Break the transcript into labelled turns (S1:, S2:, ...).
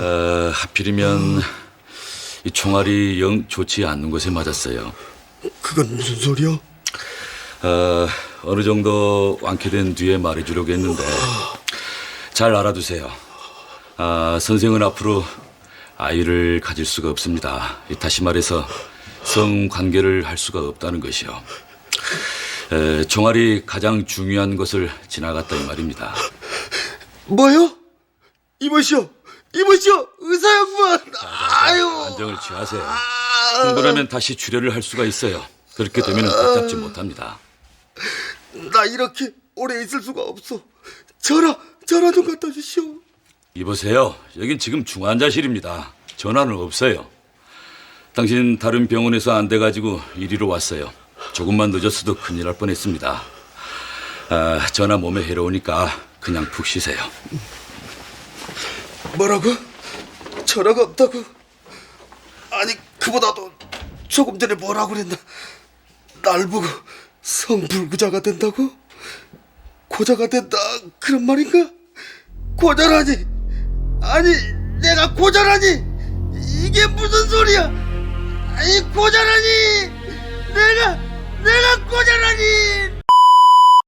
S1: 어, 하필이면 이 총알이 영 좋지 않는 곳에 맞았어요.
S2: 그건 무슨 소리야?
S1: 어, 어느 정도 완쾌된 뒤에 말해주려고 했는데 잘 알아두세요. 아, 선생은 앞으로 아이를 가질 수가 없습니다. 이 다시 말해서 성관계를 할 수가 없다는 것이요. 에, 종알이 가장 중요한 것을 지나갔다 이 말입니다.
S2: 뭐요? 이보시오, 이보시오, 의사 양반. 아유,
S1: 안정을 취하세요. 흥분하면 다시 주례를 할 수가 있어요. 그렇게 되면 붙잡지 못합니다.
S2: 나 이렇게 오래 있을 수가 없어. 전화, 전화 좀 갖다 주시오.
S1: 이보세요. 여긴 지금 중환자실입니다. 전화는 없어요. 당신 다른 병원에서 안 돼가지고 이리로 왔어요. 조금만 늦었어도 큰일 날 뻔했습니다. 아, 전화 몸에 해로우니까 그냥 푹 쉬세요.
S2: 뭐라고? 전화가 없다고? 아니, 그보다도 조금 전에 뭐라고 그랬나? 날 보고 성불구자가 된다고? 고자가 된다, 그런 말인가? 고자라니! 아니, 내가 고자라니! 이게 무슨 소리야! 아니, 고자라니! 내가!